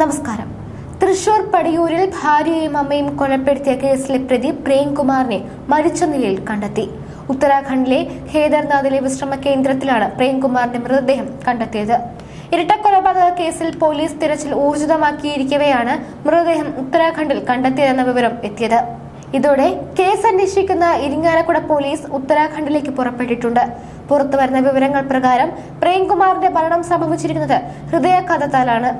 നമസ്കാരം. തൃശൂർ പടിയൂരിൽ ഭാര്യയും അമ്മയും കൊലപ്പെടുത്തിയ കേസിലെ പ്രതി പ്രേംകുമാറിനെ മരിച്ച നിലയിൽ കണ്ടെത്തി. ഉത്തരാഖണ്ഡിലെ ഖേദർനാഥിലെ വിശ്രമ കേന്ദ്രത്തിലാണ് പ്രേംകുമാറിന്റെ മൃതദേഹം കണ്ടെത്തിയത്. ഇരട്ടക്കൊലപാതക കേസിൽ പോലീസ് തിരച്ചിൽ ഊർജിതമാക്കിയിരിക്കവെയാണ് മൃതദേഹം ഉത്തരാഖണ്ഡിൽ കണ്ടെത്തിയതെന്ന വിവരം എത്തിയത്. ഇതോടെ കേസ് അന്വേഷിക്കുന്ന ഇരിങ്ങാലക്കുട പോലീസ് ഉത്തരാഖണ്ഡിലേക്ക് പുറപ്പെട്ടിട്ടുണ്ട്. പുറത്തുവരുന്ന വിവരങ്ങൾ പ്രകാരം പ്രേംകുമാറിന്റെ മരണം സംഭവിച്ചിരിക്കുന്നത് ഹൃദയാഘാതത്താലാണ്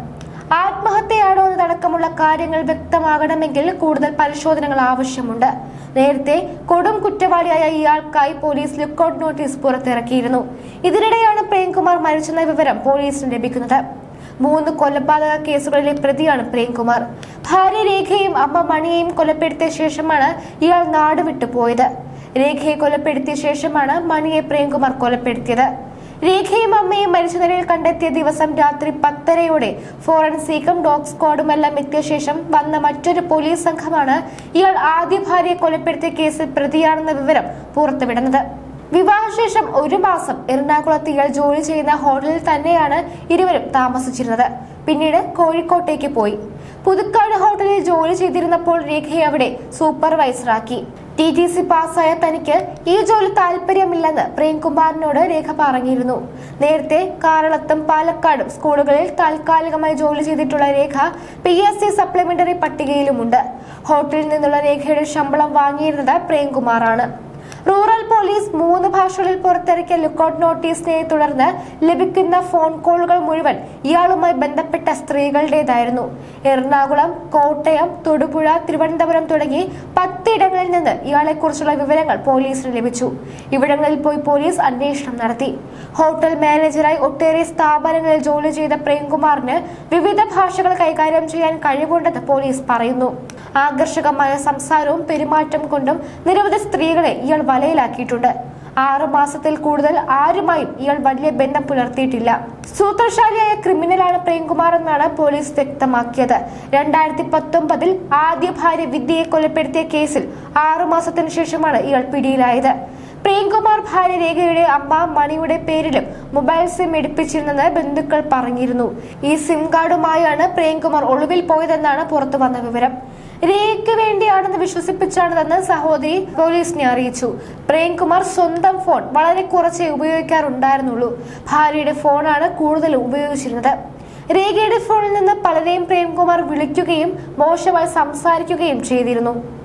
ആത്മഹത്യയാണോ എന്നതടക്കമുള്ള കാര്യങ്ങൾ വ്യക്തമാകണമെങ്കിൽ കൂടുതൽ പരിശോധനകൾ ആവശ്യമുണ്ട്. നേരത്തെ കൊടും കുറ്റവാളിയായ ഇയാൾക്കായി പോലീസ് ലുക്കൌട്ട് നോട്ടീസ് പുറത്തിറക്കിയിരുന്നു. ഇതിനിടെയാണ് പ്രേംകുമാർ മരിച്ചെന്ന വിവരം പോലീസിന് ലഭിക്കുന്നത്. മൂന്ന് കൊലപാതക കേസുകളിലെ പ്രതിയാണ് പ്രേംകുമാർ. ഭാര്യ രേഖയും അമ്മ മണിയെയും കൊലപ്പെടുത്തിയ ശേഷമാണ് ഇയാൾ നാടുവിട്ടു പോയത്. രേഖയെ കൊലപ്പെടുത്തിയ ശേഷമാണ് മണിയെ പ്രേംകുമാർ കൊലപ്പെടുത്തിയത്. രേഖയും അമ്മയും മരിച്ച നിലയിൽ കണ്ടെത്തിയ ദിവസം രാത്രി പത്തരയോടെ ഫോറൻസിക്കും ഡോഗ് സ്ക്വാഡും എല്ലാം എത്തിയ ശേഷം വന്ന മറ്റൊരു പോലീസ് സംഘമാണ് ഇയാൾ ആദ്യ ഭാര്യയെ കൊലപ്പെടുത്തിയ കേസിൽ പ്രതിയാണെന്ന വിവരം പുറത്തുവിടുന്നത്. വിവാഹശേഷം ഒരു മാസം എറണാകുളത്ത് ഇയാൾ ജോലി ചെയ്യുന്ന ഹോട്ടലിൽ തന്നെയാണ് ഇരുവരും താമസിച്ചിരുന്നത്. പിന്നീട് കോഴിക്കോട്ടേക്ക് പോയി. പുതുക്കാട് ഹോട്ടലിൽ ജോലി ചെയ്തിരുന്നപ്പോൾ രേഖയെ അവിടെ സൂപ്പർവൈസറാക്കി. ടി ടി സി പാസ്സായ തനിക്ക് ഈ ജോലി താല്പര്യമില്ലെന്ന് പ്രേംകുമാറിനോട് രേഖ പറഞ്ഞിരുന്നു. നേരത്തെ കാരളത്തും പാലക്കാടും സ്കൂളുകളിൽ താൽക്കാലികമായി ജോലി ചെയ്തിട്ടുള്ള രേഖ പി എസ് സി സപ്ലിമെന്ററി പട്ടികയിലുമുണ്ട്. ഹോട്ടലിൽ നിന്നുള്ള രേഖയുടെ ശമ്പളം വാങ്ങിയിരുന്നത് പ്രേംകുമാറാണ്. റൂറൽ പോലീസ് മൂന്ന് ഭാഷകളിൽ പുറത്തിറക്കിയ ലുക്കൌട്ട് നോട്ടീസിനെ തുടർന്ന് ലഭിക്കുന്ന ഫോൺ കോളുകൾ മുഴുവൻ ഇയാളുമായി ബന്ധപ്പെട്ട സ്ത്രീകളുടേതായിരുന്നു. എറണാകുളം കോട്ടയം തൊടുപുഴ തിരുവനന്തപുരം തുടങ്ങി പത്തിടങ്ങളിൽ നിന്ന് ഇയാളെക്കുറിച്ചുള്ള വിവരങ്ങൾ പോലീസിന് ലഭിച്ചു. ഇവിടങ്ങളിൽ പോയി പോലീസ് അന്വേഷണം നടത്തി. ഹോട്ടൽ മാനേജറായി ഒട്ടേറെ സ്ഥാപനങ്ങളിൽ ജോലി ചെയ്ത പ്രേംകുമാറിന് വിവിധ ഭാഷകൾ കൈകാര്യം ചെയ്യാൻ കഴിവുണ്ടെന്ന് പോലീസ് പറയുന്നു. ആകർഷകമായ സംസാരവും പെരുമാറ്റം കൊണ്ടും നിരവധി സ്ത്രീകളെ ഇയാൾ വലയിലാക്കിയിട്ടുണ്ട്. ആറു മാസത്തിൽ കൂടുതൽ ആരുമായും ഇയാൾ വലിയ ബന്ധം പുലർത്തിയിട്ടില്ല. സൂത്രശാലിയായ ക്രിമിനലാണ് പ്രേംകുമാർ എന്നാണ് പോലീസ് വ്യക്തമാക്കിയത്. രണ്ടായിരത്തി പത്തൊമ്പതിൽ ആദ്യ ഭാര്യ വിദ്യയെ കൊലപ്പെടുത്തിയ കേസിൽ ആറു മാസത്തിനു ശേഷമാണ് ഇയാൾ പിടിയിലായത്. പ്രേംകുമാർ ഭാര്യ രേഖയുടെ അമ്മ മണിയുടെ പേരിലും മൊബൈൽ സിം എടുപ്പിച്ചിരുന്നെന്ന് ബന്ധുക്കൾ പറഞ്ഞിരുന്നു. ഈ സിം കാർഡുമായാണ് പ്രേംകുമാർ ഒളിവിൽ പോയതെന്നാണ് പുറത്തു വന്ന വിവരം. രേഖയ്ക്ക് വേണ്ടിയാണെന്ന് വിശ്വസിപ്പിച്ചാണ് തന്ന് സഹോദരി പോലീസിനെ അറിയിച്ചു. പ്രേംകുമാർ സ്വന്തം ഫോൺ വളരെ കുറച്ചേ ഉപയോഗിക്കാറുണ്ടായിരുന്നുള്ളൂ. ഭാര്യയുടെ ഫോണാണ് കൂടുതൽ ഉപയോഗിച്ചിരുന്നത്. രേഖയുടെ ഫോണിൽ നിന്ന് പലരെയും പ്രേംകുമാർ വിളിക്കുകയും മോശമായി സംസാരിക്കുകയും ചെയ്തിരുന്നു.